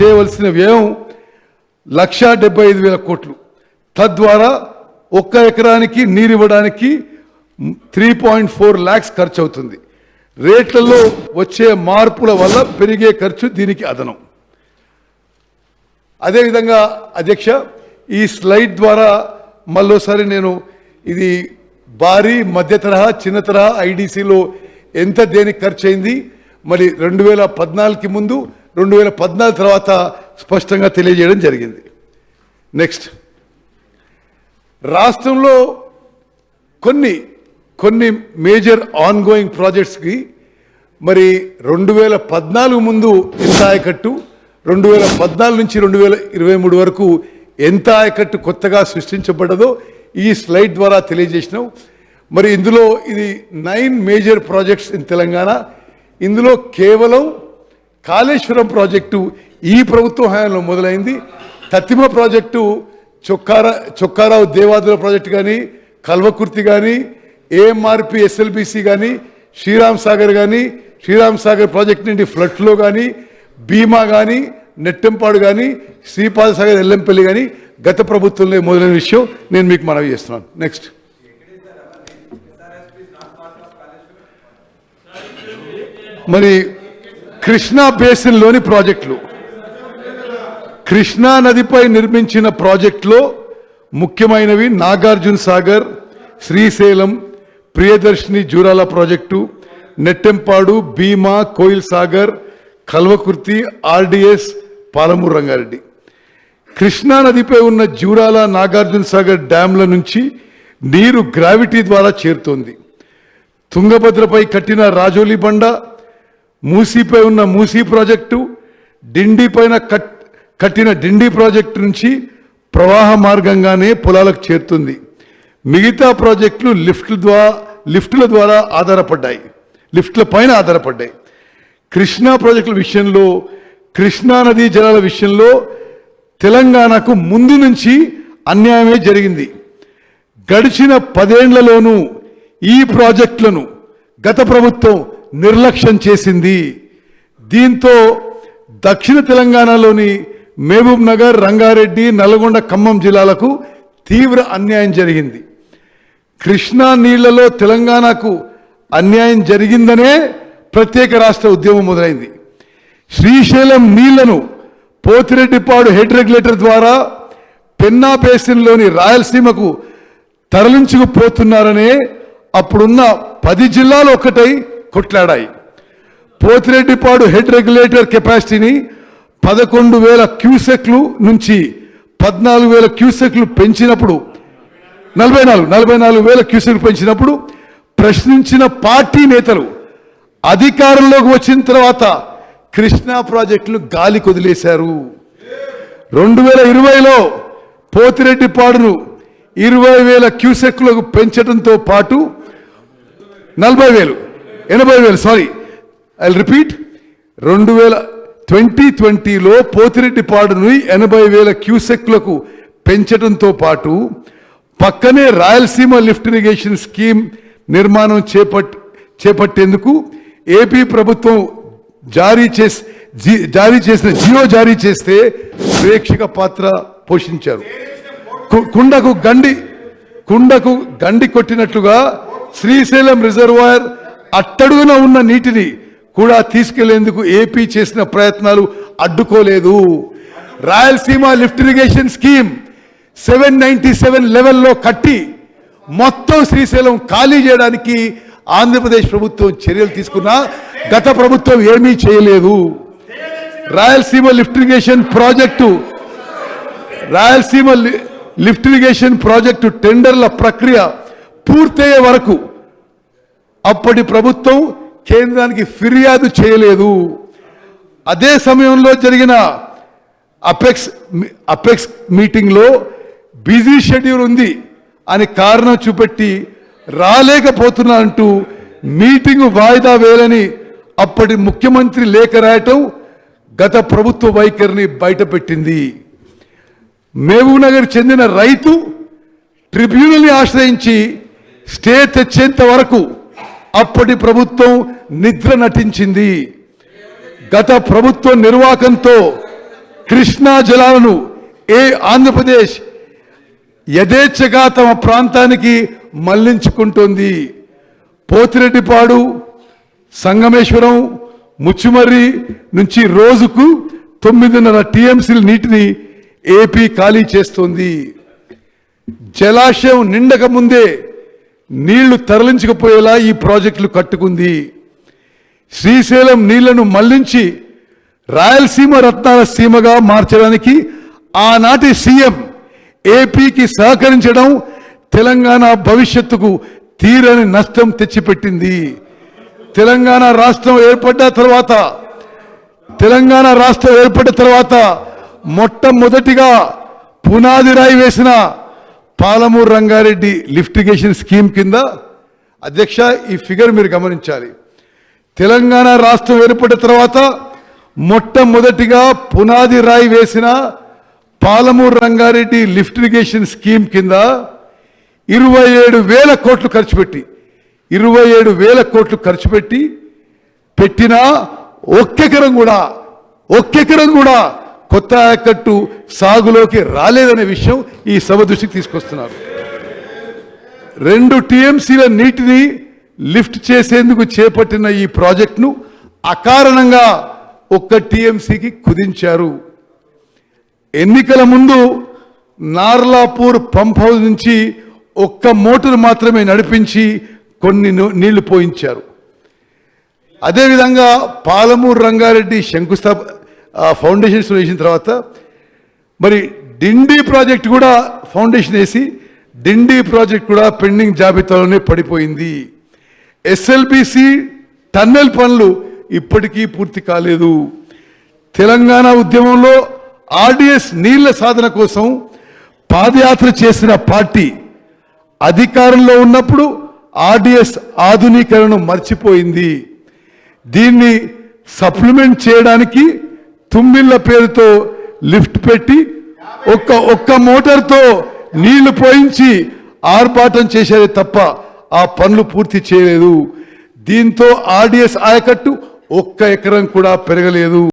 చేయవలసిన వ్యయం లక్ష డెబ్బై ఐదు వేల కోట్లు. తద్వారా ఒక్క ఎకరానికి నీరు ఇవ్వడానికి త్రీ పాయింట్ ఫోర్ ల్యాక్స్ ఖర్చు అవుతుంది రేట్లలో వచ్చే మార్పుల వల్ల పెరిగే ఖర్చు దీనికి అదనం. అదేవిధంగా అధ్యక్ష ఈ స్లైడ్ ద్వారా మళ్ళోసారి నేను ఇది భారీ మధ్య తరహా చిన్న తరహా ఐడిసిలో ఎంత దేనికి ఖర్చు అయింది మరి రెండు వేల పద్నాలుగుకి ముందు రెండు వేల పద్నాలుగు తర్వాత స్పష్టంగా తెలియజేయడం జరిగింది. నెక్స్ట్ రాష్ట్రంలో కొన్ని కొన్ని మేజర్ ఆన్ గోయింగ్ ప్రాజెక్ట్స్కి మరి రెండు వేల పద్నాలుగు ముందు ఎంత ఆయకట్టు రెండు వేల పద్నాలుగు నుంచి రెండు వేల ఇరవై మూడు వరకు ఎంత ఆయకట్టు కొత్తగా సృష్టించబడ్డదో ఈ స్లైడ్ ద్వారా తెలియజేసినాం. మరి ఇందులో ఇది nine major projects in Telangana. ఇందులో కేవలం కాళేశ్వరం ప్రాజెక్టు ఈ ప్రభుత్వం హయాంలో మొదలైంది. తత్తిమ ప్రాజెక్టు చొక్కారా చొక్కారావు దేవాదుల ప్రాజెక్టు కానీ కల్వకుర్తి కానీ ఏఎంఆర్పి ఎస్ఎల్బిసి కానీ శ్రీరామ్ సాగర్ కానీ శ్రీరామ్ సాగర్ ప్రాజెక్ట్ నుండి ఫ్లడ్లో కానీ భీమా కానీ నెట్టెంపాడు కానీ శ్రీపాద సాగర్ ఎల్లంపల్లి కానీ గత ప్రభుత్వంలో మొదలైన విషయం నేను మీకు మనవి చేస్తున్నాను. నెక్స్ట్ మరి కృష్ణా బేసిన్లోని ప్రాజెక్టులు. కృష్ణా నదిపై నిర్మించిన ప్రాజెక్టులో ముఖ్యమైనవి నాగార్జున సాగర్ శ్రీశైలం ప్రియదర్శిని జూరాల ప్రాజెక్టు నెట్టెంపాడు భీమా కోయిల్ సాగర్ కల్వకుర్తి ఆర్డిఎస్ పాలమూరు రంగారెడ్డి. కృష్ణా నదిపై ఉన్న జూరాల నాగార్జున సాగర్ డ్యాంల నుంచి నీరు గ్రావిటీ ద్వారా చేరుతోంది. తుంగభద్రపై కట్టిన రాజోలి బండ మూసీపై ఉన్న మూసీ ప్రాజెక్టు డిండి పైన కట్ కట్టిన డిండి ప్రాజెక్టు నుంచి ప్రవాహ మార్గంగానే పొలాలకు చేరుతుంది. మిగతా ప్రాజెక్టులు లిఫ్ట్ల ద్వారా లిఫ్టుల ద్వారా ఆధారపడ్డాయి. లిఫ్ట్ల పైన ఆధారపడ్డాయి. కృష్ణా ప్రాజెక్టుల విషయంలో కృష్ణా నదీ జలాల విషయంలో తెలంగాణకు ముందు నుంచి అన్యాయమే జరిగింది. గడిచిన పదేండ్లలోనూ ఈ ప్రాజెక్టులను గత ప్రభుత్వం నిర్లక్ష్యం చేసింది. దీంతో దక్షిణ తెలంగాణలోని మహబూబ్ నగర్ రంగారెడ్డి నల్గొండ ఖమ్మం జిల్లాలకు తీవ్ర అన్యాయం జరిగింది. కృష్ణా నీళ్ళలో తెలంగాణకు అన్యాయం జరిగిందనే ప్రత్యేక రాష్ట్ర ఉద్యమం మొదలైంది. శ్రీశైలం నీళ్ళను పోతిరెడ్డిపాడు హెడ్ రెగ్యులేటర్ ద్వారా పెన్నా బేసిన్లోని రాయలసీమకు తరలించుకుపోతున్నారనే అప్పుడున్న పది జిల్లాలు ఒక్కటై కొట్లాడాయి. పోతిరెడ్డిపాడు హెడ్ రెగ్యులేటర్ కెపాసిటీని పదకొండు వేల క్యూసెక్లు నుంచి పద్నాలుగు వేల క్యూసెక్లు పెంచినప్పుడు నలభై నాలుగు నలభై నాలుగు వేల క్యూసెక్లు పెంచినప్పుడు ప్రశ్నించిన పార్టీ నేతలు అధికారంలోకి వచ్చిన తర్వాత కృష్ణా ప్రాజెక్టులు గాలి కొదిలేశారు. రెండు వేల ఇరవైలో పోతిరెడ్డిపాడును ఇరవై వేల క్యూసెక్లకు పెంచడంతో పాటు నలభై వేలు ఎనభై వేలు సారీ ఐ రిపీట్ రెండు వేల ట్వంటీ ట్వంటీలో పోతిరెడ్డిపాడును ఎనభై వేల క్యూసెక్లకు పెంచడంతో పాటు పక్కనే రాయలసీమ లిఫ్ట్ ఇరిగేషన్ స్కీమ్ నిర్మాణం చేపట్ చేపట్టేందుకు ఏపీ ప్రభుత్వం జారీ చేసి జీ- జారీ చేసిన జియో జారీ చేస్తే ప్రేక్షక పాత్ర పోషించారు. కు- కుండకు గండి కుండకు గండి కొట్టినట్లుగా శ్రీశైలం రిజర్వాయర్ అట్టడుగున ఉన్న నీటిని కూడా తీసుకెళ్ళేందుకు ఏపీ చేసిన ప్రయత్నాలు అడ్డుకోలేదు. Rayalaseema lift irrigation scheme seven ninety seven లెవెల్లో కట్టి మొత్తం శ్రీశైలం ఖాళీ చేయడానికి ఆంధ్రప్రదేశ్ ప్రభుత్వం చర్యలు తీసుకున్నా గత ప్రభుత్వం ఏమీ చేయలేదు. Rayalaseema lift irrigation project Rayalaseema లి- లిఫ్ట్ ఇరిగేషన్ ప్రాజెక్టు టెండర్ల ప్రక్రియ పూర్తయ్యే వరకు అప్పటి ప్రభుత్వం కేంద్రానికి ఫిర్యాదు చేయలేదు. అదే సమయంలో జరిగిన అపెక్స్ అపెక్స్ మీటింగ్లో బిజీ షెడ్యూల్ ఉంది అని కారణం చూపెట్టి రాలేకపోతున్నా అంటూ మీటింగ్ వాయిదా వేయాలని అప్పటి ముఖ్యమంత్రి లేఖ రాయటం గత ప్రభుత్వ వైఖరిని బయటపెట్టింది. మహబూబ్నగర్ చెందిన రైతు ట్రిబ్యునల్ని ఆశ్రయించి స్టే తెచ్చేంత వరకు అప్పటి ప్రభుత్వం నిద్ర నటించింది. గత ప్రభుత్వ నిర్వాకంతో కృష్ణా జలాలను ఏ ఆంధ్రప్రదేశ్ యథేచ్ఛగా తమ ప్రాంతానికి మళ్ళించుకుంటుంది. పోతిరెడ్డిపాడు సంగమేశ్వరం ముచ్చుమర్రి నుంచి రోజుకు తొమ్మిదిన్నర టీఎంసీల నీటిని ఏపీ ఖాళీ చేస్తోంది. జలాశయం నిండక ముందే నీళ్ళు తరలించకపోయేలా ఈ ప్రాజెక్టులు కట్టుకుంది. శ్రీశైలం నీళ్ళను మళ్ళించి రాయలసీమ రత్నాల సీమగా మార్చడానికి ఆనాటి సీఎం ఏపీకి సహకరించడం తెలంగాణ భవిష్యత్తుకు తీరని నష్టం తెచ్చిపెట్టింది. తెలంగాణ రాష్ట్రం ఏర్పడ్డ తర్వాత తెలంగాణ రాష్ట్రం ఏర్పడిన తర్వాత మొట్టమొదటిగా పునాది రాయి వేసిన పాలమూరు రంగారెడ్డి లిఫ్టిగేషన్ స్కీమ్ కింద అధ్యక్ష ఈ ఫిగర్ మీరు గమనించాలి. తెలంగాణ రాష్ట్రం ఏర్పడిన తర్వాత మొట్టమొదటిగా పునాది రాయి వేసిన పాలమూరు రంగారెడ్డి లిఫ్టిగేషన్ స్కీమ్ కింద ఇరవై ఏడు వేల కోట్లు ఖర్చు పెట్టి ఇరవై ఏడు వేల కోట్లు ఖర్చు పెట్టి పెట్టినా ఒక్కెకరం కూడా ఒక్కెకరం కూడా కొత్త ఆయకట్టు సాగులోకి రాలేదనే విషయం ఈ సభ దృష్టికి తీసుకొస్తున్నారు. రెండు టీఎంసీల నీటిని లిఫ్ట్ చేసేందుకు చేపట్టిన ఈ ప్రాజెక్టును అకారణంగా ఒక్క టీఎంసీకి కుదించారు. ఎన్నికల ముందు నార్లాపూర్ పంప్ హౌస్ నుంచి ఒక్క మోటార్ మాత్రమే నడిపించి కొన్ని నీళ్ళు పోయించారు. అదేవిధంగా పాలమూరు రంగారెడ్డి శంకుస్థాప ఆ, ఫౌండేషన్స్ వేసిన తర్వాత మరి డిండి ప్రాజెక్ట్ కూడా ఫౌండేషన్ వేసి డిండి ప్రాజెక్ట్ కూడా పెండింగ్ జాబితాలోనే పడిపోయింది. ఎస్ఎల్బిసి టన్నెల్ పనులు ఇప్పటికీ పూర్తి కాలేదు. తెలంగాణ ఉద్యమంలో ఆర్డిఎస్ నీళ్ళ సాధన కోసం పాదయాత్ర చేసిన పార్టీ అధికారంలో ఉన్నప్పుడు ఆర్డిఎస్ ఆధునీకరణను మర్చిపోయింది. దీన్ని సప్లిమెంట్ చేయడానికి తుమ్మిళ్ళ పేరుతో లిఫ్ట్ పెట్టి ఒక్క ఒక్క మోటార్తో నీళ్ళు పోయించి ఆర్భాటం చేసేది తప్ప ఆ పనులు పూర్తి చేయలేదు. దీంతో ఆర్డిఎస్ ఆయకట్టు ఒక్క ఎకరం కూడా పెరగలేదు.